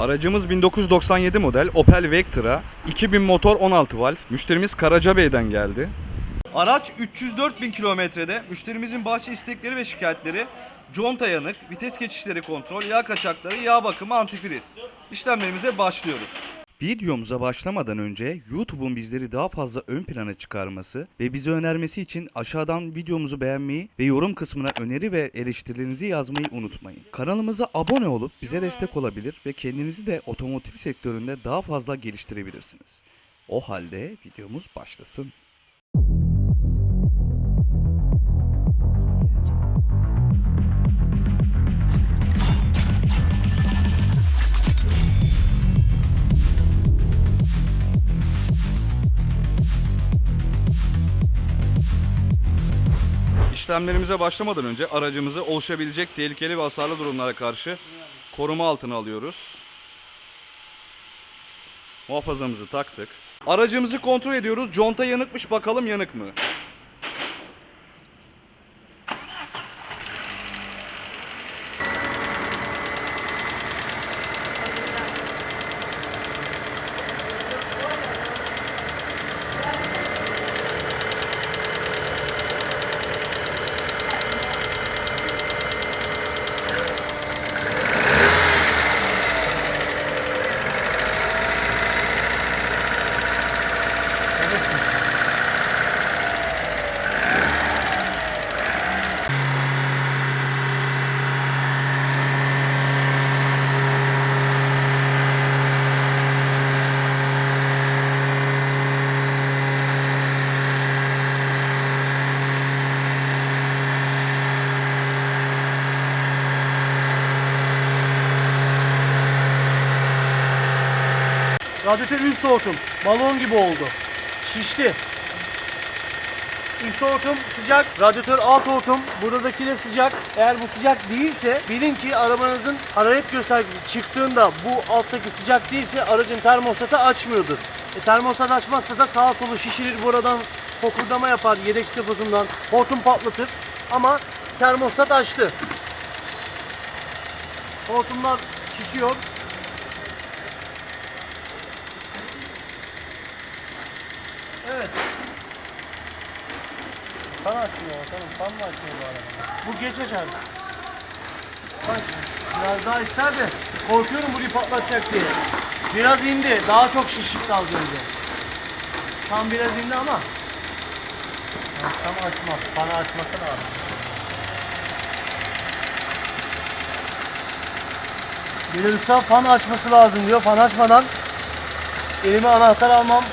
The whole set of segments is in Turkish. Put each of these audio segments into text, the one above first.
Aracımız 1997 model Opel Vectra. 2000 motor 16 valf. Müşterimiz Karacabey'den geldi. Araç 304 bin kilometrede. Müşterimizin bahçe istekleri ve şikayetleri conta yanık, vites geçişleri kontrol, yağ kaçakları, yağ bakımı, antifriz. İşlemlerimize başlıyoruz. Videomuza başlamadan önce YouTube'un bizleri daha fazla ön plana çıkarması ve bize önermesi için aşağıdan videomuzu beğenmeyi ve yorum kısmına öneri ve eleştirilerinizi yazmayı unutmayın. Kanalımıza abone olup bize destek olabilir ve kendinizi de otomotiv sektöründe daha fazla geliştirebilirsiniz. O halde videomuz başlasın. İşlemlerimize başlamadan önce aracımızı oluşabilecek tehlikeli ve hasarlı durumlara karşı koruma altına alıyoruz. Muhafazamızı taktık. Aracımızı kontrol ediyoruz. Conta yanıkmış bakalım yanık mı? Radyatör üst soğutum. Balon gibi oldu. Şişti. Üst soğutum sıcak, radyatör alt soğutum. Buradaki de sıcak. Eğer bu sıcak değilse bilin ki arabanızın hararet göstergesi çıktığında bu alttaki sıcak değilse aracın termostatı açmıyordur. E, termostat açmazsa da sağa solu şişirir buradan fokurdama yapar yedek stopozundan hortum patlatır. Ama termostat açtı. Hortumlar şişiyor. Evet. Fan açmıyor tamam fan mı açmıyor bu araba? Bu geç açar. Bak biraz daha ister de korkuyorum burayı patlatacak diye. Biraz indi. Daha çok şişikti az önce. Tam biraz indi ama. Ya, Tam açmaz. Fanı açması lazım. Bilal Usta fan açması lazım diyor. Fan açmadan elime anahtar almam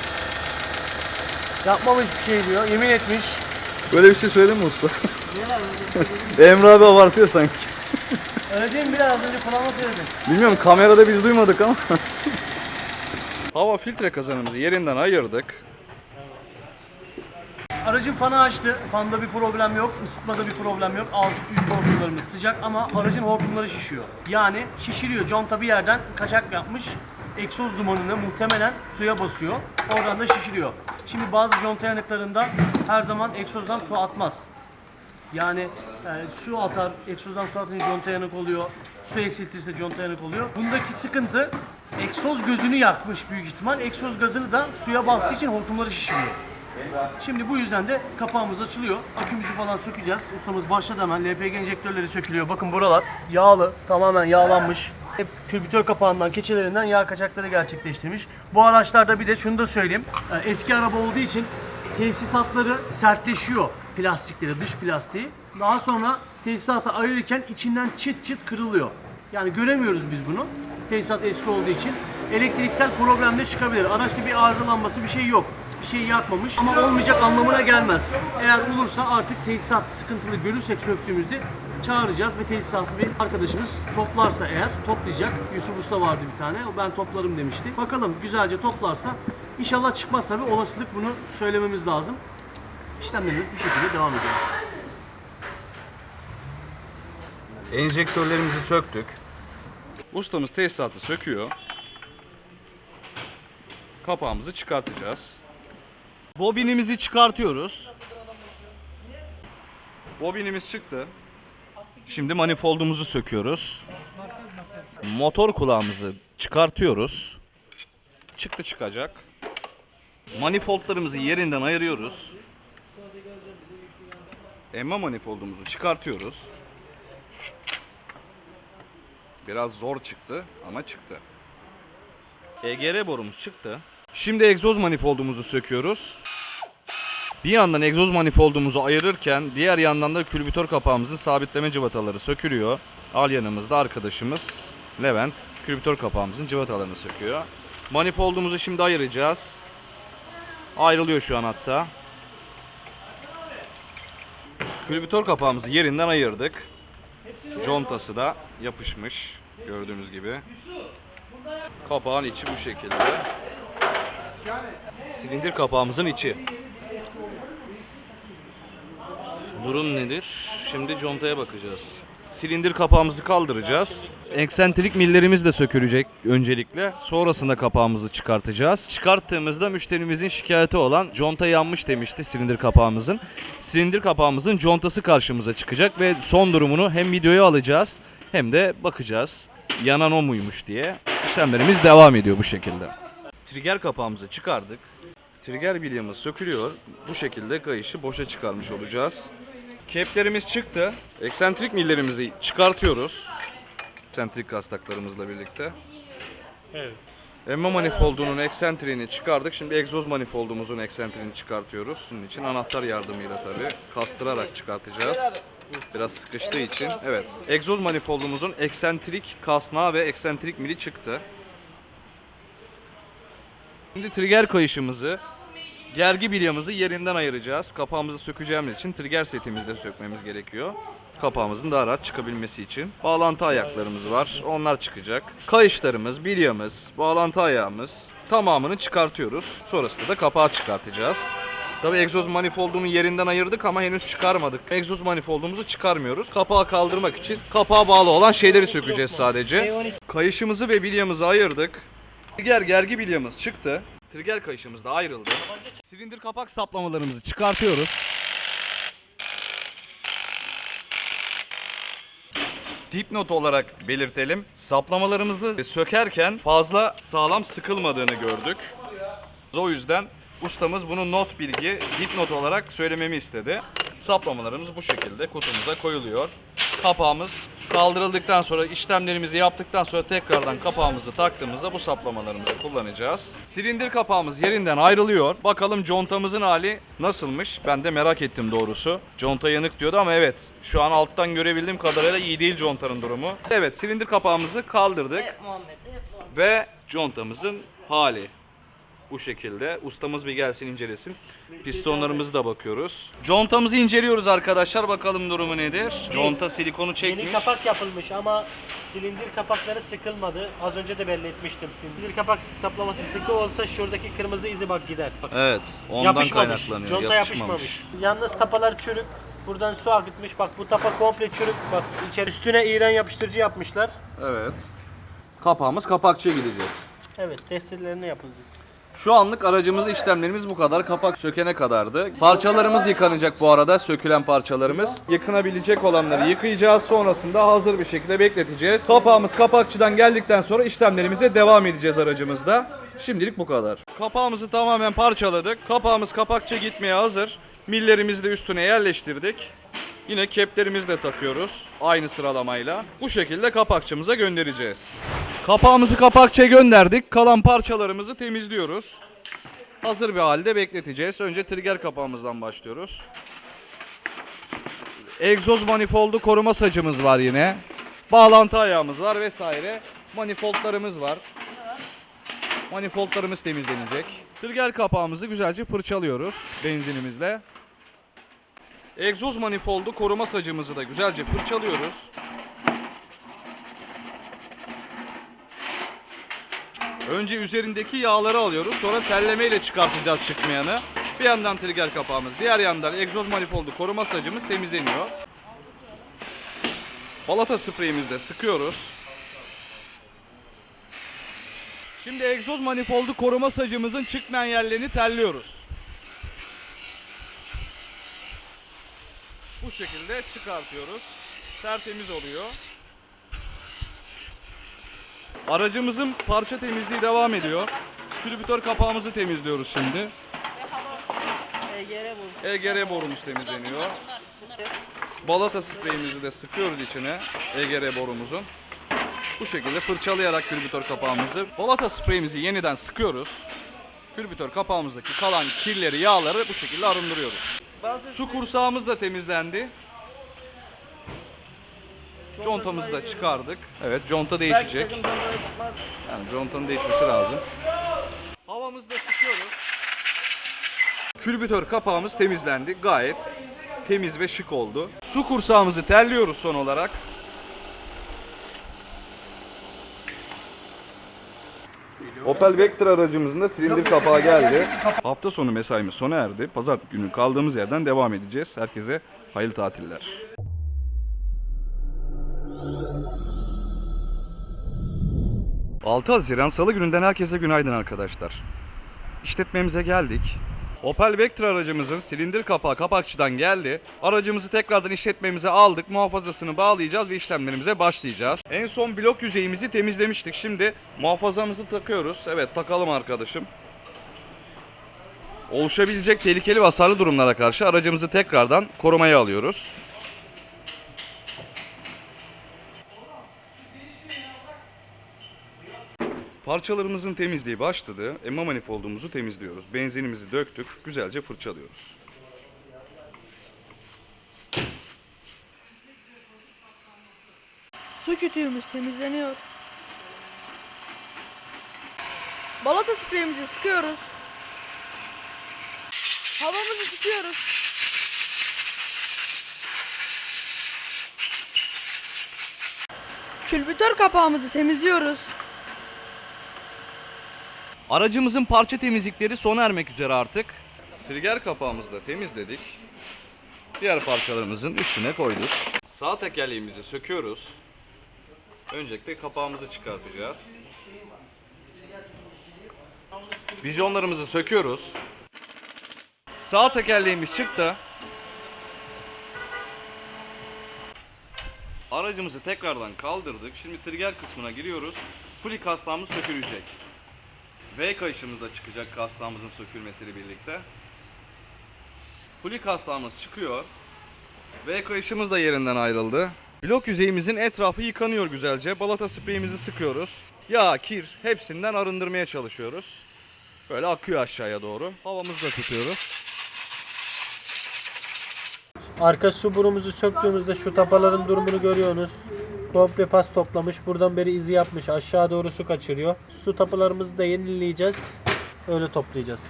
Yapmamış bir şey diyor. Yemin etmiş. Böyle bir şey söyledin mi usta? Emre abi abartıyor sanki. Öyle değil mi? Biraz az önce kulağıma söyledin. Bilmiyorum kamerada biz duymadık ama. Hava filtre kazanımızı yerinden ayırdık. Aracın fanı açtı. Fanda bir problem yok. ısıtmada bir problem yok. Alt üst hortumlarımız sıcak ama aracın hortumları şişiyor. Yani şişiriyor. Conta bir yerden kaçak yapmış. Egzoz dumanını muhtemelen suya basıyor. Oradan da şişiriyor. Şimdi bazı conta yanıklarında her zaman egzozdan su atmaz. Yani e, su atar, egzozdan su atınca conta yanık oluyor. Su eksiltirse conta yanık oluyor. Bundaki sıkıntı egzoz gözünü yakmış büyük ihtimal. Egzoz gazını da suya bastığı için hortumları şişiriyor. Şimdi bu yüzden de kapağımız açılıyor. Akümüzü falan sökeceğiz. Ustamız başladı hemen. LPG enjektörleri sökülüyor. Bakın buralar yağlı. Tamamen yağlanmış. Hep külbütör kapağından, keçelerinden yağ kaçakları gerçekleştirmiş. Bu araçlarda bir de şunu da söyleyeyim. Ee, Eski araba olduğu için tesisatları sertleşiyor plastikleri, dış plastiği. Daha sonra tesisatı ayırırken içinden çıt çıt kırılıyor. Yani göremiyoruz biz bunu. Tesisat eski olduğu için. Elektriksel problem de çıkabilir. Araçta bir arızalanması bir şey yok. Bir şey yakmamış ama olmayacak anlamına gelmez. Eğer olursa artık tesisat sıkıntılı görürsek söktüğümüzde çağıracağız ve tesisatı bir arkadaşımız toplarsa eğer toplayacak. Yusuf Usta vardı bir tane. O ben toplarım demişti. Bakalım güzelce toplarsa inşallah çıkmaz tabii. Olasılık bunu söylememiz lazım. İşlemlerimiz bu şekilde devam ediyor. Enjektörlerimizi söktük. Ustamız tesisatı söküyor. Kapağımızı çıkartacağız. Bobinimizi çıkartıyoruz. Bobinimiz çıktı. Şimdi manifoldumuzu söküyoruz. Motor kulağımızı çıkartıyoruz. Çıktı çıkacak. Manifoldlarımızı yerinden ayırıyoruz. Emme manifoldumuzu çıkartıyoruz. Biraz zor çıktı ama çıktı. EGR borumuz çıktı. Şimdi egzoz manifoldumuzu söküyoruz. Bir yandan egzoz manifoldumuzu ayırırken diğer yandan da külbütör kapağımızın sabitleme cıvataları sökülüyor. Al yanımızda arkadaşımız Levent külbütör kapağımızın cıvatalarını söküyor. Manifoldumuzu şimdi ayıracağız. Ayrılıyor şu an hatta. Külbütör kapağımızı yerinden ayırdık. Contası da yapışmış gördüğünüz gibi. Kapağın içi bu şekilde. Silindir kapağımızın içi. Durum nedir? Şimdi contaya bakacağız. Silindir kapağımızı kaldıracağız. Eksentrik millerimiz de sökülecek öncelikle. Sonrasında kapağımızı çıkartacağız. Çıkarttığımızda müşterimizin şikayeti olan conta yanmış demişti silindir kapağımızın. Silindir kapağımızın contası karşımıza çıkacak ve son durumunu hem videoya alacağız hem de bakacağız. Yanan o muymuş diye. İşlemlerimiz devam ediyor bu şekilde. Trigger kapağımızı çıkardık. Trigger bilyamız sökülüyor. Bu şekilde kayışı boşa çıkarmış olacağız. Keplerimiz çıktı. Eksentrik millerimizi çıkartıyoruz. Eksentrik kastaklarımızla birlikte. Evet. Emme manifoldunun eksentriğini çıkardık. Şimdi egzoz manifoldumuzun eksentriğini çıkartıyoruz. Bunun için anahtar yardımıyla tabii kastırarak çıkartacağız. Biraz sıkıştığı için. Evet. Egzoz manifoldumuzun eksentrik kasnağı ve eksentrik mili çıktı. Şimdi trigger kayışımızı, gergi bilyamızı yerinden ayıracağız. Kapağımızı sökeceğimiz için trigger setimizi de sökmemiz gerekiyor. Kapağımızın daha rahat çıkabilmesi için. Bağlantı ayaklarımız var. Onlar çıkacak. Kayışlarımız, bilyamız, bağlantı ayağımız tamamını çıkartıyoruz. Sonrasında da kapağı çıkartacağız. Tabii egzoz manifoldunu yerinden ayırdık ama henüz çıkarmadık. Egzoz manifoldumuzu çıkarmıyoruz. Kapağı kaldırmak için kapağa bağlı olan şeyleri sökeceğiz sadece. Kayışımızı ve bilyamızı ayırdık. Trigger gergi bilyamız çıktı. Trigger kayışımız da ayrıldı. Silindir kapak saplamalarımızı çıkartıyoruz. Dipnot olarak belirtelim. Saplamalarımızı sökerken fazla sağlam sıkılmadığını gördük. O yüzden ustamız bunu not bilgi, dipnot olarak söylememi istedi. Saplamalarımız bu şekilde kutumuza koyuluyor. Kapağımız kaldırıldıktan sonra işlemlerimizi yaptıktan sonra tekrardan kapağımızı taktığımızda bu saplamalarımızı kullanacağız. Silindir kapağımız yerinden ayrılıyor. Bakalım contamızın hali nasılmış? Ben de merak ettim doğrusu. Conta yanık diyordu ama evet şu an alttan görebildiğim kadarıyla iyi değil contanın durumu. Evet silindir kapağımızı kaldırdık ve contamızın hali bu şekilde. Ustamız bir gelsin incelesin. Pistonlarımızı da bakıyoruz. Contamızı inceliyoruz arkadaşlar. Bakalım durumu nedir? Conta silikonu çekmiş. Yeni kapak yapılmış ama silindir kapakları sıkılmadı. Az önce de belli etmiştim. Silindir kapak saplaması sıkı olsa şuradaki kırmızı izi bak gider. Bak, Evet, ondan yapışmamış. kaynaklanıyor. Conta yapışmamış. Yalnız tapalar çürük. Buradan su akıtmış. Bak bu tapa komple çürük. Bak içeri üstüne iğren yapıştırıcı yapmışlar. Evet. Kapağımız kapakçıya gidecek. Evet testlerine yapıldı. Şu anlık aracımızda işlemlerimiz bu kadar. Kapak sökene kadardı. Parçalarımız yıkanacak bu arada. Sökülen parçalarımız. Yıkanabilecek olanları yıkayacağız. Sonrasında hazır bir şekilde bekleteceğiz. Kapağımız kapakçıdan geldikten sonra işlemlerimize devam edeceğiz aracımızda. Şimdilik bu kadar. Kapağımızı tamamen parçaladık. Kapağımız kapakçı gitmeye hazır. Millerimizi de üstüne yerleştirdik. Yine keplerimizi de takıyoruz aynı sıralamayla. Bu şekilde kapakçımıza göndereceğiz. Kapağımızı kapakçıya gönderdik. Kalan parçalarımızı temizliyoruz. Hazır bir halde bekleteceğiz. Önce trigger kapağımızdan başlıyoruz. Egzoz manifoldu koruma sacımız var yine. Bağlantı ayağımız var vesaire. Manifoldlarımız var. Manifoldlarımız temizlenecek. Trigger kapağımızı güzelce fırçalıyoruz benzinimizle. Egzoz manifoldu koruma sacımızı da güzelce fırçalıyoruz. Önce üzerindeki yağları alıyoruz. Sonra terlemeyle çıkartacağız çıkmayanı. Bir yandan trigger kapağımız, diğer yandan egzoz manifoldu koruma sacımız temizleniyor. Balata spreyimizle sıkıyoruz. Şimdi egzoz manifoldu koruma sacımızın çıkmayan yerlerini terliyoruz. Bu şekilde çıkartıyoruz. Tertemiz oluyor. Aracımızın parça temizliği devam ediyor. Külbütör kapağımızı temizliyoruz şimdi. EGR borumuz temizleniyor. Balata spreyimizi de sıkıyoruz içine EGR borumuzun. Bu şekilde fırçalayarak külbütör kapağımızı. Balata spreyimizi yeniden sıkıyoruz. Külbütör kapağımızdaki kalan kirleri, yağları bu şekilde arındırıyoruz. Su kursağımız da temizlendi. Contamızı da çıkardık. Evet conta değişecek. Yani contanın değişmesi lazım. Havamızı da sıkıyoruz. Külbütör kapağımız temizlendi. Gayet temiz ve şık oldu. Su kursağımızı terliyoruz son olarak. Opel Vectra aracımızın da silindir kapağı geldi. Hafta sonu mesaimiz sona erdi. Pazartesi günü kaldığımız yerden devam edeceğiz. Herkese hayırlı tatiller. ...6 Haziran Salı gününden herkese günaydın arkadaşlar. İşletmemize geldik. Opel Vectra aracımızın silindir kapağı kapakçıdan geldi. Aracımızı tekrardan işletmemize aldık. Muhafazasını bağlayacağız ve işlemlerimize başlayacağız. En son blok yüzeyimizi temizlemiştik. Şimdi muhafazamızı takıyoruz. Evet takalım arkadaşım. Oluşabilecek tehlikeli ve hasarlı durumlara karşı aracımızı tekrardan korumaya alıyoruz. Parçalarımızın temizliği başladı. Emma manifoldumuzu temizliyoruz. Benzinimizi döktük. Güzelce fırçalıyoruz. Su kütüğümüz temizleniyor. Balata spreyimizi sıkıyoruz. Havamızı tutuyoruz. Külbütör kapağımızı temizliyoruz. Aracımızın parça temizlikleri sona ermek üzere artık. Trigger kapağımızı da temizledik. Diğer parçalarımızın üstüne koyduk. Sağ tekerleğimizi söküyoruz. Öncelikle kapağımızı çıkartacağız. Vizyonlarımızı söküyoruz. Sağ tekerleğimiz çıktı. Aracımızı tekrardan kaldırdık. Şimdi trigger kısmına giriyoruz. Puli kasnağımız sökülecek. V kayışımız da çıkacak kasnağımızın sökülmesiyle birlikte. Puli kasnağımız çıkıyor. V kayışımız da yerinden ayrıldı. Blok yüzeyimizin etrafı yıkanıyor güzelce. Balata spreyimizi sıkıyoruz. Yağ, kir hepsinden arındırmaya çalışıyoruz. Böyle akıyor aşağıya doğru. Havamızı da tutuyoruz. Arka su burumuzu söktüğümüzde şu tapaların durumunu görüyorsunuz. Komple pas toplamış. Buradan beri izi yapmış. Aşağı doğru su kaçırıyor. Su tapalarımızı da yenileyeceğiz. Öyle toplayacağız.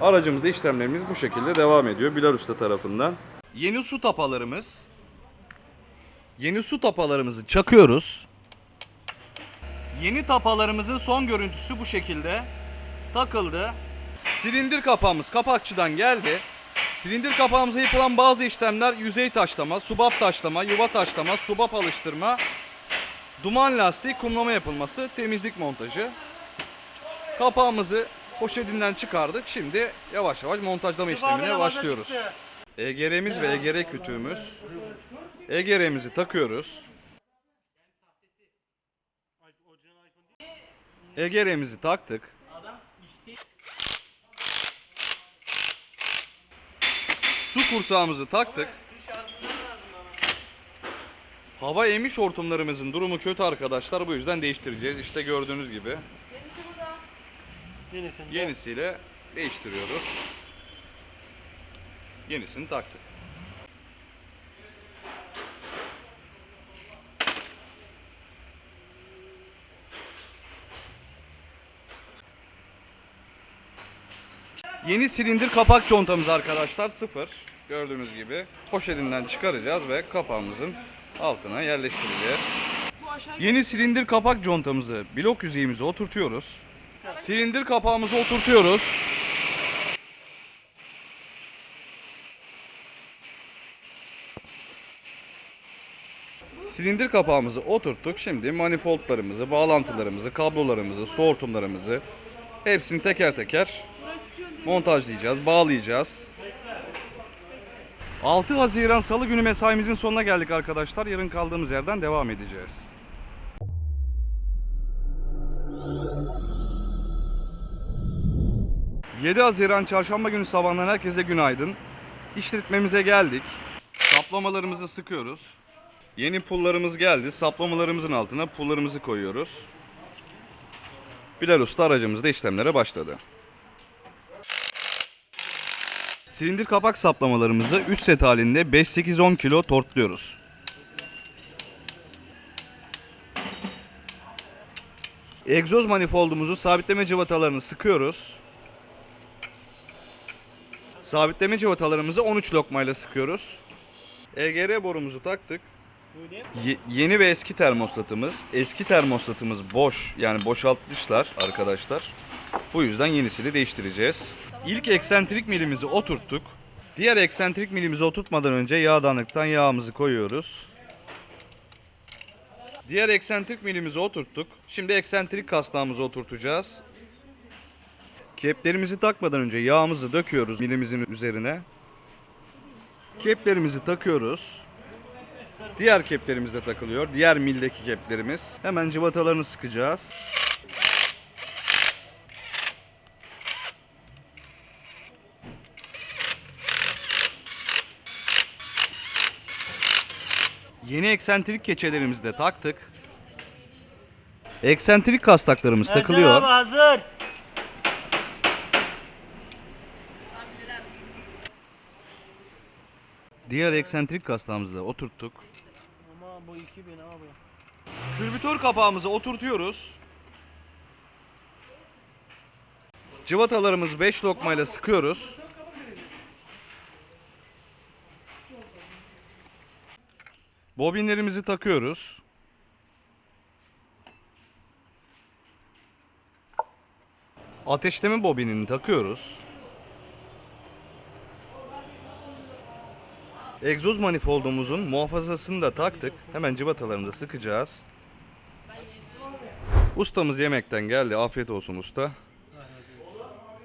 Aracımızda işlemlerimiz bu şekilde devam ediyor Bilal Usta tarafından. Yeni su tapalarımız. Yeni su tapalarımızı çakıyoruz. Yeni tapalarımızın son görüntüsü bu şekilde. Takıldı. Silindir kapağımız kapakçıdan geldi. Silindir kapağımıza yapılan bazı işlemler yüzey taşlama, subap taşlama, yuva taşlama, subap alıştırma, duman lastiği, kumlama yapılması, temizlik montajı. Kapağımızı poşetinden çıkardık. Şimdi yavaş yavaş montajlama işlemine başlıyoruz. EGR'miz ve EGR kütüğümüz. EGR'mizi takıyoruz. EGR'mizi taktık. Su kursağımızı taktık. Hava emiş hortumlarımızın durumu kötü arkadaşlar. Bu yüzden değiştireceğiz. İşte gördüğünüz gibi. Yenisinde. Yenisiyle değiştiriyoruz. Yenisini taktık. Yeni silindir kapak contamız arkadaşlar sıfır. Gördüğünüz gibi poşetinden çıkaracağız ve kapağımızın altına yerleştireceğiz. Yeni silindir kapak contamızı blok yüzeyimize oturtuyoruz. Silindir kapağımızı oturtuyoruz. Silindir kapağımızı oturttuk. Şimdi manifoldlarımızı, bağlantılarımızı, kablolarımızı, su hortumlarımızı hepsini teker teker montajlayacağız, bağlayacağız. 6 Haziran Salı günü mesaimizin sonuna geldik arkadaşlar. Yarın kaldığımız yerden devam edeceğiz. ...7 Haziran Çarşamba günü sabahından herkese günaydın. İşletmemize geldik. Saplamalarımızı sıkıyoruz. Yeni pullarımız geldi. Saplamalarımızın altına pullarımızı koyuyoruz. Bilal Usta aracımızda işlemlere başladı. Silindir kapak saplamalarımızı 3 set halinde 5-8-10 kilo tortluyoruz. Egzoz manifoldumuzu sabitleme cıvatalarını sıkıyoruz. Sabitleme cıvatalarımızı 13 lokmayla sıkıyoruz. EGR borumuzu taktık. Ye- yeni ve eski termostatımız. Eski termostatımız boş yani boşaltmışlar arkadaşlar. Bu yüzden yenisini değiştireceğiz. İlk eksentrik milimizi oturttuk. Diğer eksentrik milimizi oturtmadan önce yağdanlıktan yağımızı koyuyoruz. Diğer eksentrik milimizi oturttuk. Şimdi eksentrik kasnağımızı oturtacağız. Keplerimizi takmadan önce yağımızı döküyoruz milimizin üzerine. Keplerimizi takıyoruz. Diğer keplerimiz de takılıyor. Diğer mildeki keplerimiz. Hemen cıvatalarını sıkacağız. Yeni eksentrik keçelerimizi de taktık. Eksentrik kastaklarımız takılıyor. hazır. Diğer eksentrik kastağımızı da oturttuk. Ama bu 2000 abi. Külbütör kapağımızı oturtuyoruz. Cıvatalarımızı 5 lokmayla sıkıyoruz. Bobinlerimizi takıyoruz. Ateşleme bobinini takıyoruz. Egzoz manifoldumuzun muhafazasını da taktık. Hemen cıvatalarını da sıkacağız. Ustamız yemekten geldi. Afiyet olsun usta.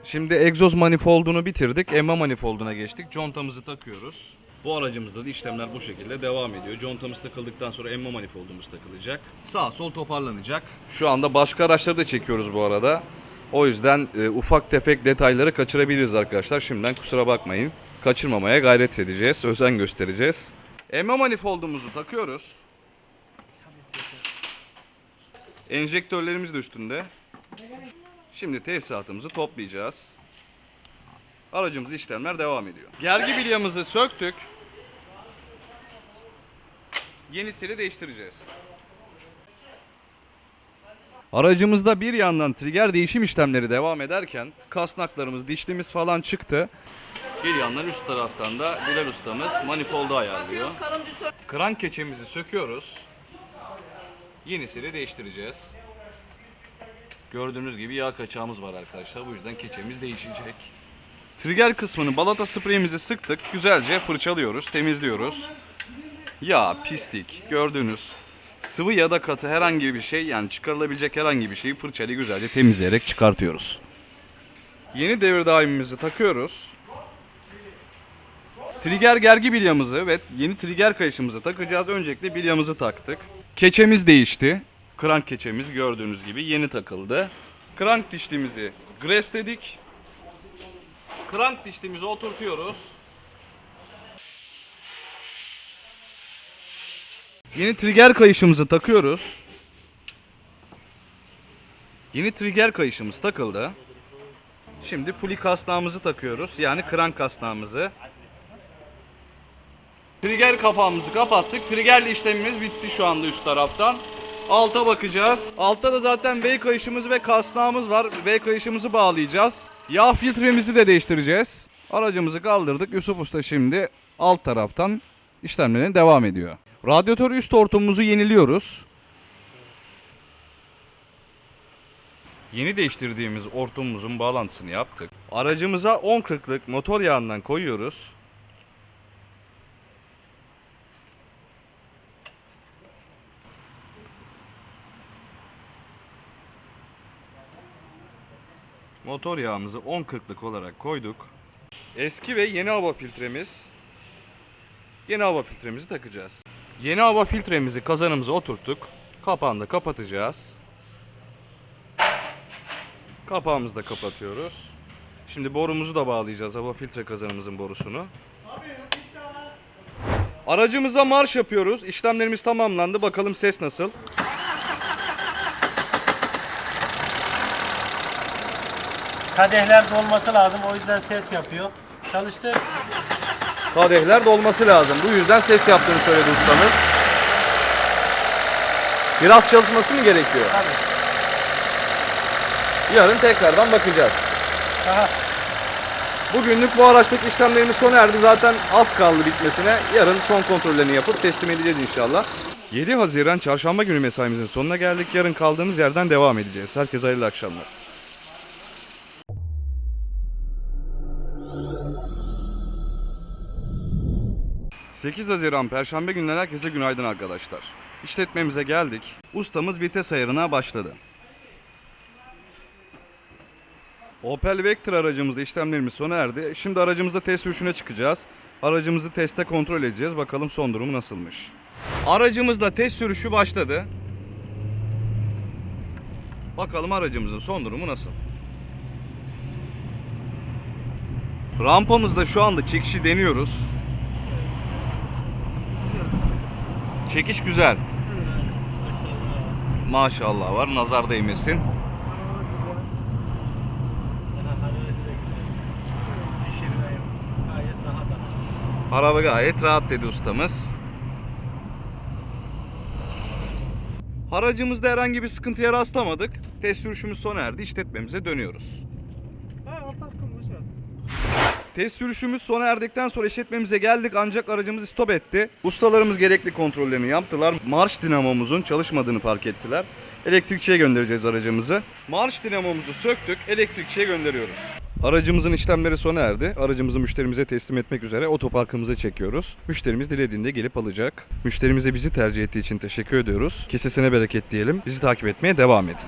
Şimdi egzoz manifoldunu bitirdik. Emma manifolduna geçtik. Contamızı takıyoruz. Bu aracımızda da işlemler bu şekilde devam ediyor. Contamız takıldıktan sonra emma manifoldumuz takılacak. Sağ sol toparlanacak. Şu anda başka araçları da çekiyoruz bu arada. O yüzden e, ufak tefek detayları kaçırabiliriz arkadaşlar. Şimdiden kusura bakmayın. Kaçırmamaya gayret edeceğiz. Özen göstereceğiz. Emma manifoldumuzu takıyoruz. Enjektörlerimiz de üstünde. Şimdi tesisatımızı toplayacağız. Aracımız işlemler devam ediyor. Gergi bilyamızı söktük. Yenisini değiştireceğiz. Aracımızda bir yandan trigger değişim işlemleri devam ederken kasnaklarımız, dişlimiz falan çıktı. Bir yandan üst taraftan da Bilal ustamız manifoldu ayarlıyor. Krank keçemizi söküyoruz. Yenisini değiştireceğiz. Gördüğünüz gibi yağ kaçağımız var arkadaşlar. Bu yüzden keçemiz değişecek. Trigger kısmını balata spreyimizi sıktık. Güzelce fırçalıyoruz, temizliyoruz. Yağ, pislik, gördüğünüz sıvı ya da katı herhangi bir şey yani çıkarılabilecek herhangi bir şeyi fırçayla güzelce temizleyerek çıkartıyoruz. Yeni devir daimimizi takıyoruz. Trigger gergi bilyamızı ve yeni trigger kayışımızı takacağız. Öncelikle bilyamızı taktık. Keçemiz değişti. Krank keçemiz gördüğünüz gibi yeni takıldı. Krank dişlimizi gresledik. Krank dişlimizi oturtuyoruz. Yeni trigger kayışımızı takıyoruz. Yeni trigger kayışımız takıldı. Şimdi puli kasnağımızı takıyoruz. Yani krank kasnağımızı. Trigger kapağımızı kapattık. Triggerli işlemimiz bitti şu anda üst taraftan. Alta bakacağız. Altta da zaten V kayışımız ve kasnağımız var. V kayışımızı bağlayacağız. Yağ filtremizi de değiştireceğiz. Aracımızı kaldırdık. Yusuf Usta şimdi alt taraftan işlemlerine devam ediyor. Radyatör üst hortumumuzu yeniliyoruz. Yeni değiştirdiğimiz hortumumuzun bağlantısını yaptık. Aracımıza 10.40'lık motor yağından koyuyoruz. Motor yağımızı 10.40'lık olarak koyduk. Eski ve yeni hava filtremiz. Yeni hava filtremizi takacağız. Yeni hava filtremizi kazanımıza oturttuk. Kapağını da kapatacağız. Kapağımızı da kapatıyoruz. Şimdi borumuzu da bağlayacağız. Hava filtre kazanımızın borusunu. Aracımıza marş yapıyoruz. İşlemlerimiz tamamlandı. Bakalım ses nasıl? Kadehler dolması lazım o yüzden ses yapıyor. Çalıştı. Kadehler dolması lazım. Bu yüzden ses yaptığını söyledi ustamız. Biraz çalışması mı gerekiyor? Tabii. Yarın tekrardan bakacağız. Aha. Bugünlük bu araçtaki işlemlerimiz sona erdi. Zaten az kaldı bitmesine. Yarın son kontrollerini yapıp teslim edeceğiz inşallah. 7 Haziran çarşamba günü mesaimizin sonuna geldik. Yarın kaldığımız yerden devam edeceğiz. Herkese hayırlı akşamlar. ...8 Haziran Perşembe günleri herkese günaydın arkadaşlar. İşletmemize geldik. Ustamız vites ayarına başladı. Opel Vectra aracımızda işlemlerimiz sona erdi. Şimdi aracımızda test sürüşüne çıkacağız. Aracımızı teste kontrol edeceğiz. Bakalım son durumu nasılmış. Aracımızda test sürüşü başladı. Bakalım aracımızın son durumu nasıl. Rampamızda şu anda çekişi deniyoruz. Çekiş güzel. Maşallah var. Nazar değmesin. Araba gayet rahat dedi ustamız. Aracımızda herhangi bir sıkıntıya rastlamadık. Test sürüşümüz sona erdi. İşletmemize dönüyoruz. Test sürüşümüz sona erdikten sonra işletmemize geldik ancak aracımız stop etti. Ustalarımız gerekli kontrollerini yaptılar. Marş dinamomuzun çalışmadığını fark ettiler. Elektrikçiye göndereceğiz aracımızı. Marş dinamomuzu söktük, elektrikçiye gönderiyoruz. Aracımızın işlemleri sona erdi. Aracımızı müşterimize teslim etmek üzere otoparkımıza çekiyoruz. Müşterimiz dilediğinde gelip alacak. Müşterimize bizi tercih ettiği için teşekkür ediyoruz. Kesesine bereket diyelim. Bizi takip etmeye devam edin.